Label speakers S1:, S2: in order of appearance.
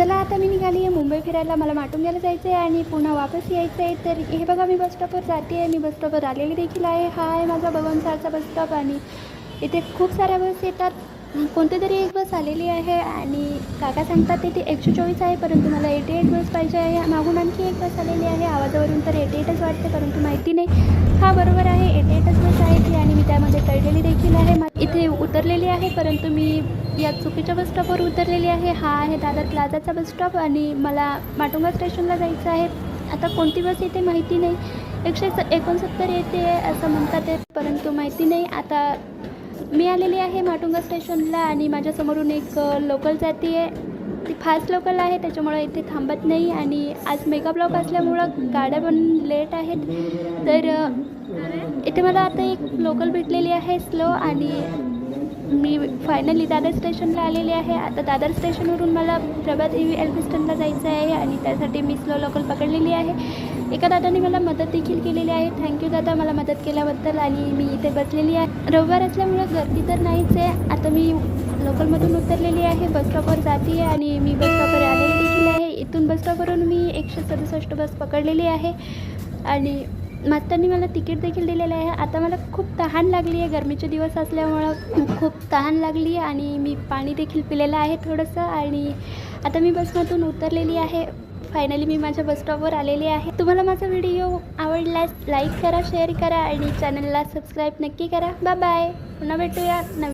S1: चला आता मी निघाली आहे मुंबई फिरायला. मला माटुंग्याला जायचं आहे आणि पुन्हा वापस यायचं आहे तर हे बघा मी बस स्टॉपवर जाते आहे मी बस स्टॉपवर आलेली देखील आहे. हा आहे माझा भगवानसारचा बस स्टॉप आणि इथे खूप साऱ्या बस येतात. कोणती तरी एक बस आलेली आहे आणि काका सांगतात तिथे एकशे चोवीस आहे परंतु मला एटी एट बस पाहिजे आहे. मागून आणखी एक बस आलेली आहे. आवाजावरून तर एटी एटच वाटते परंतु माहिती नाही. हा बरोबर आहे एटी एटच बस आहे ती आणि मी त्यामध्ये कळलेली देखील आहे. मा- उतरलेली आहे परंतु मी या चुकीच्या बस स्टॉपवर उतरलेली आहे. हा आहे दादर प्लाझाचा बस स्टॉप आणि मला माटुंगा स्टेशनला जायचं आहे. आता कोणती बस येते माहिती नाही. एकशे स एकोणसत्तर येते असं म्हणतात आहे परंतु माहिती नाही. आता मी आलेली आहे माटुंगा स्टेशनला आणि माझ्यासमोरून एक लोकल जाती आहे ती फास्ट लोकल आहे त्याच्यामुळं इथे थांबत नाही आणि आज मेगा ब्लॉक असल्यामुळं गाड्या पण लेट आहेत. तर इथे मला आता एक लोकल भेटलेली आहे स्लो आणि मी फायनली दादर स्टेशनला आलेली आहे. आता दादर स्टेशनवरून मला प्रभादेवी एल्फिस्टनला जायचं आहे आणि त्यासाठी मी स्लो लोकल पकडलेली आहे. एका दादाने मला मदत देखील केलेली आहे. थँक्यू दादा मला मदत केल्याबद्दल आणि मी इथे बसलेली आहे. रविवार असल्यामुळं गर्दी तर नाहीच आहे. आता मी लोकलमधून उतरलेली आहे. बस स्टॉपवर जाते आहे आणि मी बस स्टॉपवर आलेली देखील आहे. इथून बस स्टॉपवरून मी एकशे सदुसष्ट बस पकडलेली आहे. आणि मास्टरनी मला तिकीट देखील दिलेलं आहे. आता मला खूप तहान लागली आहे. गरमीचे दिवस असल्यामुळं खूप तहान लागली आहे आणि मी पाणी देखील पिलेलं आहे थोडंसं आणि आता मी बसमधून उतरलेली आहे. फायनली मी माझ्या बस स्टॉपवर आलेली आहे. तुम्हाला माझा व्हिडिओ आवडल्यास लाईक करा शेअर करा आणि चॅनलला सबस्क्राईब नक्की करा. बाय बाय पुन्हा भेटूया नवीन